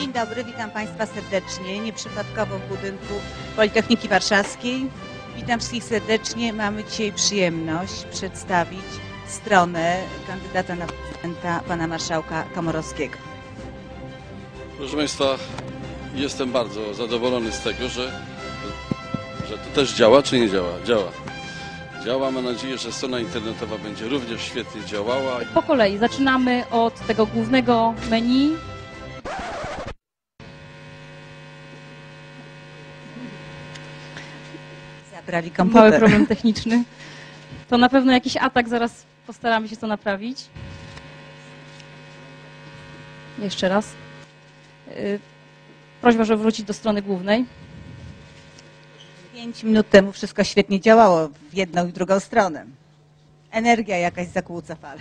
Dzień dobry, witam Państwa serdecznie. Nieprzypadkowo w budynku Politechniki Warszawskiej. Witam wszystkich serdecznie. Mamy dzisiaj przyjemność przedstawić stronę kandydata na prezydenta, pana marszałka Komorowskiego. Proszę Państwa, jestem bardzo zadowolony z tego, że, że to też działa, czy nie działa? Działa. Działa, mam nadzieję, że strona internetowa będzie również świetnie działała. Po kolei zaczynamy od tego głównego menu. Zaprawi Mały komputer. problem techniczny. To na pewno jakiś atak, zaraz postaramy się to naprawić. Jeszcze raz. Y, Prośba, żeby wrócić do strony głównej. Pięć minut temu wszystko świetnie działało w jedną i drugą stronę. Energia jakaś zakłóca falę.